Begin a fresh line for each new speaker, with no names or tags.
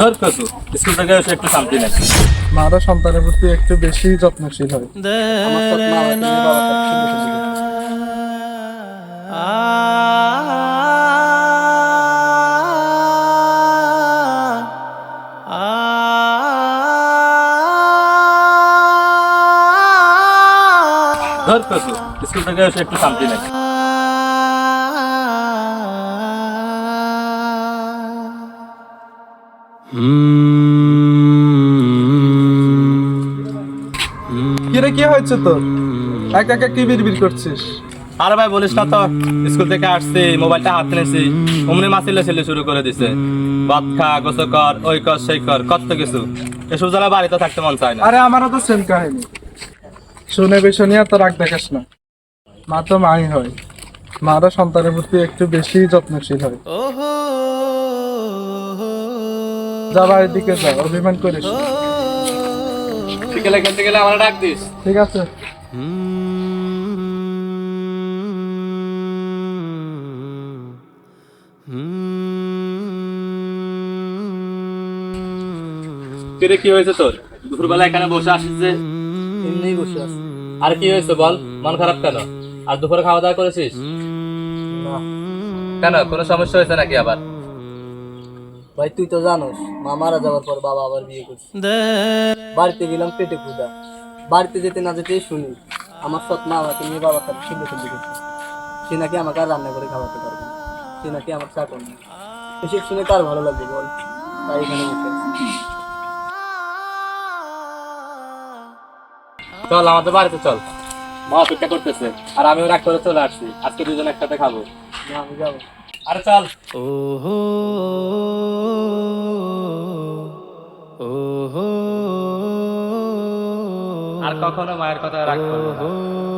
ধর কসু স্কুল থেকে এসে একটু শান্তি নাই।
মারা সন্তানের প্রতি একটু বেশি যত্নশীল হয়।
ধর কসু স্কুল থেকে এসে একটু শান্তি নেই।
কিরে কি হয়েছে তোর? একা একা কি বিড়বিড় করছিস?
আরে ভাই বলিস না তো। স্কুল থেকে আসছি মোবাইলটা হাতে নিয়েছি। অমনি মাসিলে ছেলে শুরু করে দিছে। ভাত খা গোসল কর ওই কর সেই কর কত কিছু। এসব জ্বালা বাড়িতে থাকতে মন চায় না।
আরে আমারও তো সেম কাহিনী। শুনে বেশি নিয়ে তো রাগ দেখাস না। মা তো মাই হয়। মারা সন্তানের প্রতি একটু বেশি যত্নশীল হয়। যা বাড়ির দিকে যা অভিমান করিস না।
বিকেলে খেলতে গেলে আমার ডাক দিস।
ঠিক আছে।
কিরে কি হয়েছে তোর? দুপুরবেলা এখানে বসে আসিস যে।
এমনি বসে আছি।
আর কি হয়েছে বল? মন খারাপ কেন? আর দুপুরে খাওয়া দাওয়া করেছিস? কেন? কোনো সমস্যা হয়েছে নাকি আবার?
ভাই তুই তো জানোস মা মারা যাওয়ার পর বাবা আবার বিয়ে করছে। বাড়িতে গেলাম পেটে ক্ষুদা বাড়িতে যেতে না যেতেই শুনি আমার সৎ মা আমাকে নিয়ে বাবার সাথে সুন্দর সুন্দর করছে সে নাকি আমাকে আর রান্না করে খাওয়াতে পারবে সে নাকি আমার চাকর না। এসব শুনে কার ভালো লাগবে বল? তাই এখানে বসে
চল আমাদের বাড়িতে চল। মা অপেক্ষা করতেছে আর আমিও রাগ করে চলে আসছি। আজকে দুজন একসাথে খাব।
না আমি যাব।
আরে চল। আর কখনো মায়ের কথা রাখব না।